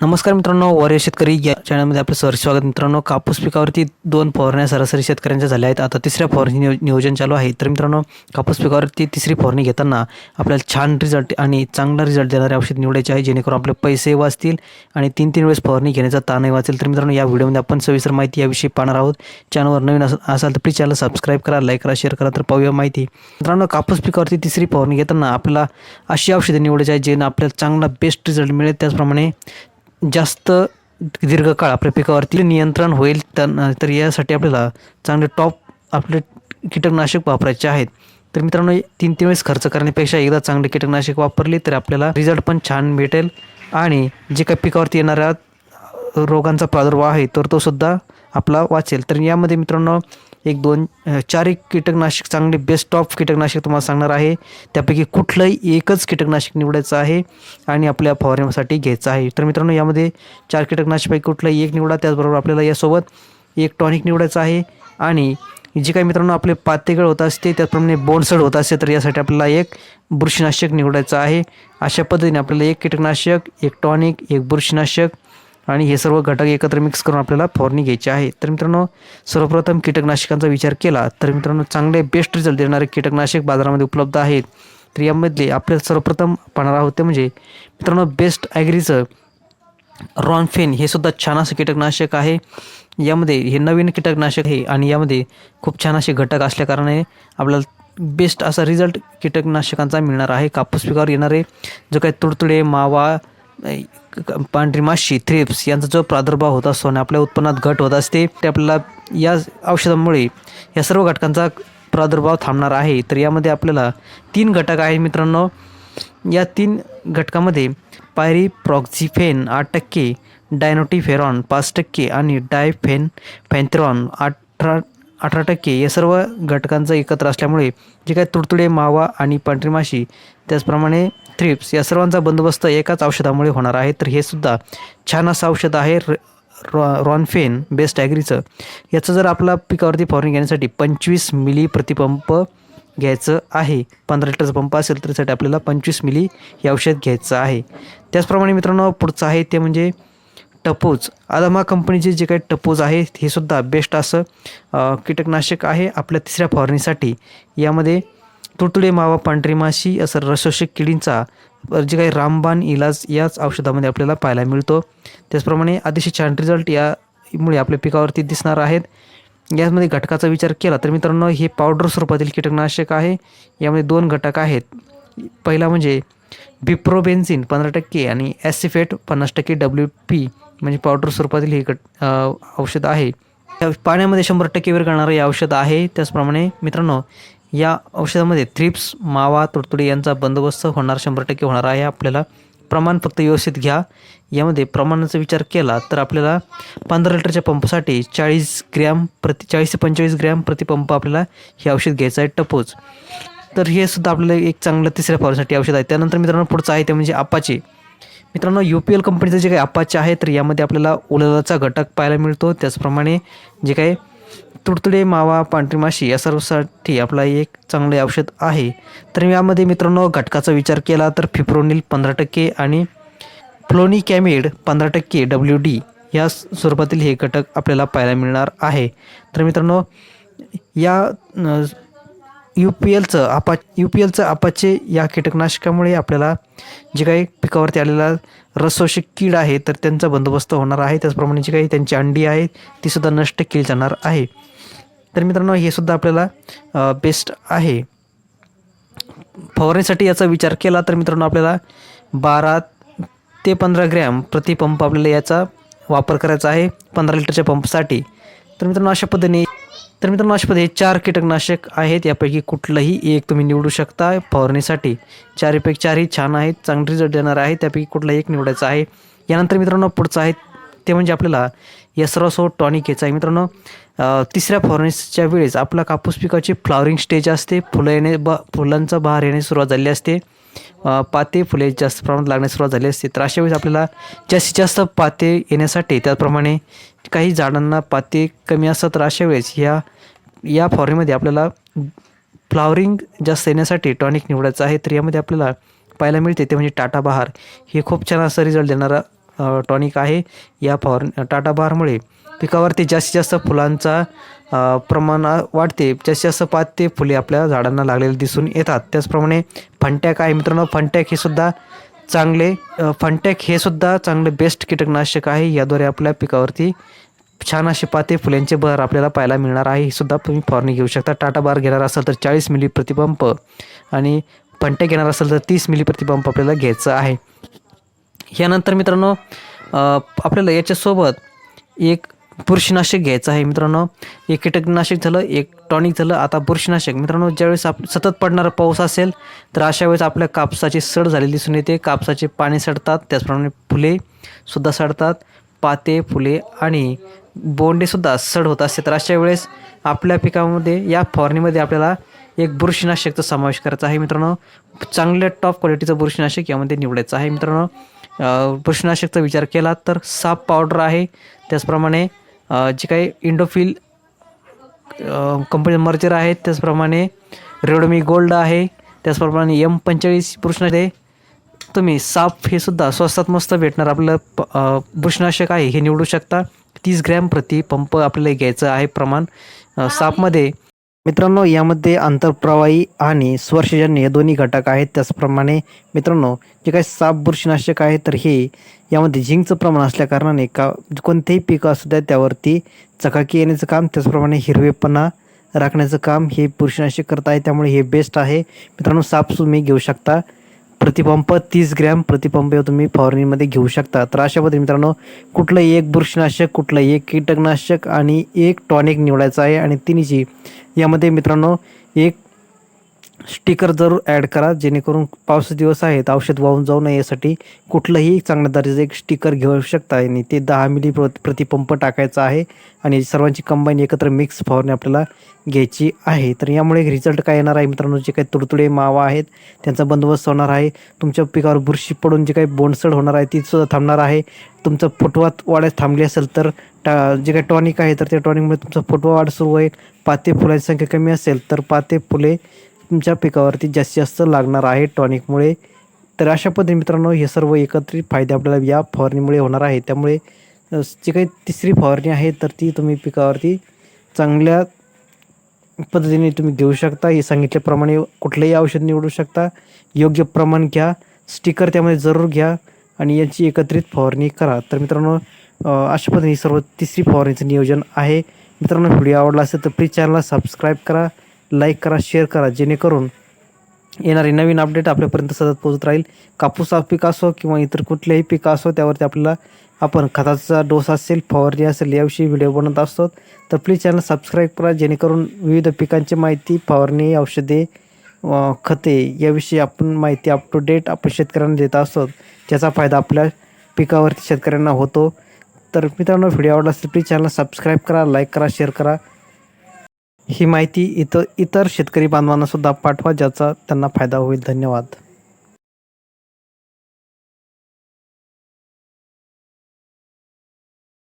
नमस्कार मित्रांनो वरीय शेतकरी या चॅनलमध्ये आपलं सर स्वागत. मित्रांनो कापूस पिकावरती दोन फवारण्या सरासरी शेतकऱ्यांच्या झाल्या आहेत. आता तिसऱ्या फवारणी नियोजन चालू आहे. तर मित्रांनो कापूस पिकावरती तिसरी फवारणी घेताना आपल्याला छान रिझल्ट आणि चांगला रिझल्ट देणारे औषध निवडायचे आहे जेणेकरून आपले पैसे वाचतील आणि तीन तीन वेळेस फवारणी घेण्याचा ताणही वाचेल. तर मित्रांनो या व्हिडिओमध्ये आपण सविस्तर माहिती याविषयी पाहणार आहोत. चॅनलवर नवीन असाल तर प्लीज चॅनल सबस्क्राईब करा लाईक करा शेअर करा तर पाहूया माहिती. मित्रांनो कापूस पिकावरती तिसरी फवारणी घेताना आपल्याला अशी औषधे निवडायची आहे ज्यानं आपल्याला चांगला बेस्ट रिझल्ट मिळेल. त्याचप्रमाणे जास्त दीर्घकाळ आपल्या पिकावरती नियंत्रण होईल तर तर यासाठी आपल्याला चांगले टॉप आपले कीटकनाशक वापरायचे आहेत. तर मित्रांनो तीन तीन वेळेस खर्च करण्यापेक्षा एकदा चांगले कीटकनाशक वापरले तर आपल्याला रिझल्ट पण छान भेटेल. आणि जे काही पिकावरती येणाऱ्या रोगांचा प्रादुर्भाव आहे तर तो सुद्धा आपला वाचेल. तर यामध्ये मित्रांनो एक दोन चार एक कीटकनाशक चांगले बेस्ट ऑफ कीटकनाशक तुम्हाला सांगणार आहे. त्यापैकी कुठलंही एकच कीटकनाशक निवडायचं आहे आणि आपल्या फवारण्यासाठी घ्यायचं आहे. तर मित्रांनो यामध्ये चार कीटकनाशकपैकी कुठलंही एक निवडा त्याचबरोबर आपल्याला यासोबत एक टॉनिक निवडायचं आहे आणि जे काही मित्रांनो आपले पातेगळ होत असते त्याचप्रमाणे बोंडसड होत असते तर यासाठी आपल्याला एक बुरशीनाशक निवडायचं आहे. अशा पद्धतीने आपल्याला एक कीटकनाशक एक टॉनिक एक बुरशीनाशक आणि हे सर्व घटक एकत्र मिक्स करून आपल्याला फवारणी घ्यायची आहे. तर मित्रांनो सर्वप्रथम कीटकनाशकांचा विचार केला तर मित्रांनो चांगले बेस्ट रिझल्ट देणारे कीटकनाशक बाजारामध्ये उपलब्ध आहेत. तर यामधले आपल्याला सर्वप्रथम पाहणार आहोत ते म्हणजे मित्रांनो बेस्ट ॲग्रीचं रॉनफेन हे सुद्धा छान असं कीटकनाशक आहे. यामध्ये हे नवीन कीटकनाशक आहे आणि यामध्ये खूप छान असे घटक असल्याकारणाने आपल्याला बेस्ट असा रिझल्ट कीटकनाशकांचा मिळणार आहे. कापूस पिकावर येणारे जो काही तुडतुडे मावा पांढरी माशी थ्रिप्स यांचा जो प्रादुर्भाव होत असतो आणि आपल्या उत्पन्नात घट होत असते ते आपल्याला या औषधामुळे या सर्व घटकांचा प्रादुर्भाव थांबणार आहे. तर यामध्ये आपल्याला तीन घटक आहेत मित्रांनो. या तीन घटकामध्ये पायरी प्रॉक्झिफेन आठ टक्के डायनोटिफेरॉन पाच टक्के आणि डायफेन फॅन्थेरॉन अठरा अठरा टक्के या सर्व घटकांचं एकत्र असल्यामुळे जे काही तुडतुडे मावा आणि पांढरी माशी त्याचप्रमाणे थ्रिप्स या सर्वांचा बंदोबस्त एकाच औषधामुळे होणार आहे. तर हे सुद्धा छान असं औषध आहे. र रॉ रॉनफेन बेस्ट ॲग्रीचं. याचं जर आपला पिकावरती फवारणी घेण्यासाठी पंचवीस मिली प्रतिपंप घ्यायचं आहे पंधरा लिटरचा पंप असेल तर त्यासाठी आपल्याला पंचवीस मिली हे औषध घ्यायचं आहे. त्याचप्रमाणे मित्रांनो पुढचं आहे ते म्हणजे टपोज. आदामा कंपनीचे जे काही टपोज आहे हे सुद्धा बेस्ट असं कीटकनाशक आहे आपल्या तिसऱ्या फवारणीसाठी. यामध्ये तुडतुडे मावा पांढरी माशी असं रसोषक किडींचा जे काही रामबाण इलाज याच औषधामध्ये आपल्याला पाहायला मिळतो. त्याचप्रमाणे अतिशय छान रिझल्ट यामुळे आपल्या पिकावरती दिसणार आहेत. यामध्ये घटकाचा विचार केला तर मित्रांनो हे पावडर स्वरूपातील कीटकनाशक आहे. यामध्ये दोन घटक आहेत. पहिला म्हणजे बिप्रोबेन्झिन पंधरा टक्के आणि ॲसिफेट पन्नास टक्के डब्ल्यू पी म्हणजे पावडर स्वरूपातील हे घट औषध आहे. या पाण्यामध्ये शंभर टक्के विरघळणारं हे औषध आहे. त्याचप्रमाणे मित्रांनो या औषधामध्ये थ्रिप्स मावा तुडतुडी यांचा बंदोबस्त होणार शंभर टक्के होणार आहे. आपल्याला प्रमाण फक्त व्यवस्थित घ्या. यामध्ये प्रमाणाचा विचार केला तर आपल्याला पंधरा लिटरच्या पंपसाठी चाळीस ग्रॅम प्रति चाळीस ते पंचेचाळीस ग्रॅम प्रति पंप आपल्याला हे औषध घ्यायचं आहे टपोज तर हे सुद्धा आपल्याला एक चांगलं तिसऱ्या फवारण्यासाठी औषध आहे. त्यानंतर मित्रांनो पुढचं आहे ते म्हणजे आपाचे. मित्रांनो यू पी एल कंपनीचं जे काही आपाचे आहे तर यामध्ये आपल्याला उलदाचा घटक पाहायला मिळतो. त्याचप्रमाणे जे काही तुडतुडे मावा पांढरी माशी या सर्वसाठी आपला एक चांगले औषध आहे. तर यामध्ये मित्रांनो घटकाचा विचार केला तर फिप्रोनिल पंधरा टक्के आणि फ्लोनिकॅमिड पंधरा टक्के डब्ल्यू डी या स्वरूपातील हे घटक आपल्याला पाहायला मिळणार आहे. तर मित्रांनो या यू पी एलचं आपा यू पी एलचं अपाचे या कीटकनाशकामुळे आपल्याला जे काही पिकावरती आलेला रसोषक कीड आहे तर त्यांचा बंदोबस्त होणार आहे. त्याचप्रमाणे जी काही त्यांची अंडी आहे ती सुद्धा नष्ट केली जाणार आहे. तर मित्रांनो हे सुद्धा आपल्याला बेस्ट आहे. फवारणीसाठी याचा विचार केला तर मित्रांनो आपल्याला बारा ते पंधरा ग्रॅम प्रति पंप आपल्याला याचा वापर करायचा आहे पंधरा लिटरच्या पंपसाठी. तर मित्रांनो अशा पद्धतीने तर मित्रांनो अशा पद्धतीने चार कीटकनाशक आहेत. यापैकी कुठलंही एक तुम्ही निवडू शकता फवारणीसाठी चारीपैकी चारही छान आहेत. चांगले रिझल्ट देणार आहे. त्यापैकी कुठलाही एक निवडायचा आहे. यानंतर मित्रांनो पुढचं आहे. ते म्हणजे आपल्याला यसरासो टॉनिक घ्यायचं आहे. मित्रांनो तिसऱ्या फवारणीच्या वेळेस आपला कापूस पिकाची फ्लॉवरिंग स्टेज असते. फुलं येणे ब फुलांचा बहार येणे सुरुवात झाली असते. पाते फुले जास्त प्रमाणात लागण्यास सुरुवात झाली असते. तर अशा वेळेस आपल्याला जास्तीत जास्त पाते येण्यासाठी त्याचप्रमाणे काही झाडांना पाते कमी असतात. तर अशा वेळेस ह्या या फॉरेमध्ये आपल्याला फ्लॉवरिंग जास्त येण्यासाठी टॉनिक निवडायचं आहे. तर यामध्ये आपल्याला पाहायला मिळते ते म्हणजे टाटा बहार. हे खूप छान असं रिझल्ट देणारा टॉनिक आहे. या फॉर टाटा बहारमुळे पिकावरती जास्तीत जास्त फुलांचा प्रमाण वाढते. जसे जसं पात ते फुले आपल्या झाडांना लागलेले दिसून येतात त्याचप्रमाणे फंटॅक आहे. मित्रांनो फंटॅक हे सुद्धा चांगले अ, फंटॅक हे सुद्धा चांगले बेस्ट कीटकनाशक आहे. याद्वारे आपल्या पिकावरती छान असे पाते फुल्यांचे बहर आपल्याला पाहायला मिळणार आहे. ही सुद्धा तुम्ही फवारणी घेऊ शकता. टाटा बार घेणार असाल तर चाळीस मिली प्रतिपंप आणि फंटॅक घेणार असेल तर तीस मिली प्रतिपंप आपल्याला घ्यायचं आहे. यानंतर मित्रांनो आपल्याला याच्यासोबत एक बुरशीनाशक घ्यायचं आहे मित्रांनो. एक कीटकनाशक झालं एक टॉनिक झालं आता बुरशीनाशक. मित्रांनो ज्यावेळेस आप सतत पडणारा पाऊस असेल तर अशा वेळेस आपल्या कापसाची सड झालेली दिसून येते. कापसाचे पाने सडतात त्याचप्रमाणे फुले सुद्धा सडतात. पाते फुले आणि बोंडेसुद्धा सड होत असते तर अशा वेळेस आपल्या पिकामध्ये या फवारणीमध्ये आपल्याला एक बुरशीनाशकचा समावेश करायचा आहे मित्रांनो. चांगल्या टॉप क्वालिटीचं बुरशीनाशक यामध्ये निवडायचं आहे मित्रांनो. बुरशीनाशकचा विचार केला तर साप पावडर आहे. त्याचप्रमाणे जे काही इंडोफिल कंपनी मर्जर आहेत त्याचप्रमाणे रेडमी गोल्ड आहे त्याचप्रमाणे एम पंचेचाळीस बुरशीनाशक तुम्ही साप हे सुद्धा स्वस्तात मस्त भेटणार. आपलं प आहे हे निवडू शकता. तीस ग्रॅम प्रति पंप आपल्याला घ्यायचं आहे प्रमाण. सापमध्ये मित्रांनो यामध्ये आंतरप्रवाही आणि स्पर्शजन्य हे दोन्ही घटक आहेत. त्याचप्रमाणे मित्रांनो जे काही साप बुरशीनाशक आहे तर हे यामध्ये झिंकचं प्रमाण असल्याकारणाने का कोणतेही पिकं असू द्या त्यावरती चकाकी येण्याचं काम त्याचप्रमाणे हिरवेपणा राखण्याचं काम हे बुरशीनाशक करत आहे. त्यामुळे हे बेस्ट आहे. मित्रांनो साप तुम्ही घेऊ शकता. प्रतिपंप तीस ग्रॅम प्रतिपंप तुम्ही फवारणीमध्ये घेऊ शकता. तर अशा पद्धतीने मित्रांनो कुठलंही एक बुरशीनाशक कुठलंही एक कीटकनाशक आणि एक टॉनिक निवडायचं आहे आणि तिन्हीची यामध्ये मित्रांनो एक स्टिकर जरूर ॲड करा जेणेकरून पावसाचे दिवस आहेत औषध वाहून जाऊ नये यासाठी कुठलंही चांगल्या दर्जाचं एक स्टिकर घेऊ शकता आणि ते दहा मिली प्र प्रतिपंप टाकायचा आहे आणि सर्वांची कंबाईन एकत्र मिक्स फवारणी आपल्याला घ्यायची आहे. तर यामुळे रिझल्ट काय येणार आहे मित्रांनो? जे काही तुडतुडे मावा आहेत त्यांचा बंदोबस्त होणार आहे. तुमच्या पिकावर बुरशी पडून जे काही बोंडसड होणार आहे ती सुद्धा थांबणार आहे. तुमचं फुटवात वाढ थांबली असेल तर टा जे काही टॉनिक आहे तर त्या टॉनिकमुळे तुमचा फुटवा वाढ सुरू होईल. पाते फुलांची संख्या कमी असेल तर पाते फुले तुमच्या पिकावरती जास्तीत जास्त लागणार आहे टॉनिकमुळे. तर अशा पद्धतीने मित्रांनो हे सर्व एकत्रित फायदे आपल्याला या फवारणीमुळे होणार आहे त्यामुळे जी काही तिसरी फवारणी आहे तर ती तुम्ही पिकावरती चांगल्या पद्धतीने तुम्ही घेऊ शकता. हे सांगितल्याप्रमाणे कुठलंही औषध निवडू शकता. योग्य प्रमाण घ्या स्टिकर त्यामध्ये जरूर घ्या आणि याची एकत्रित फवारणी करा. तर मित्रांनो अशा पद्धतीने सर्व तिसरी फवारणीचं नियोजन आहे. मित्रांनो व्हिडिओ आवडला असेल तर प्लीज चॅनलला सबस्क्राईब करा. लाईक करा शेअर करा जेणेकरून येणारे नवीन अपडेट आपल्यापर्यंत सतत पोहोचत राहील. कापूस हा पीक असो किंवा इतर कुठलेही पीक असो त्यावरती आपल्याला आपण खताचा डोस असेल फवारणी असेल याविषयी व्हिडिओ बनवत असतो. तर प्लीज चॅनल सबस्क्राईब करा जेणेकरून विविध पिकांची माहिती फवारणी औषधे खते याविषयी आपण माहिती अप टू डेट आपण शेतकऱ्यांना देत असतो. ज्याचा फायदा आपल्या पिकावरती शेतकऱ्यांना होतो. तर मित्रांनो व्हिडिओ आवडला असेल प्लीज चॅनल सबस्क्राईब करा लाईक करा शेअर करा. ही माहिती इतर इतर शेतकरी बांधवांना सुद्धा पाठवा ज्याचा त्यांना फायदा होईल. धन्यवाद.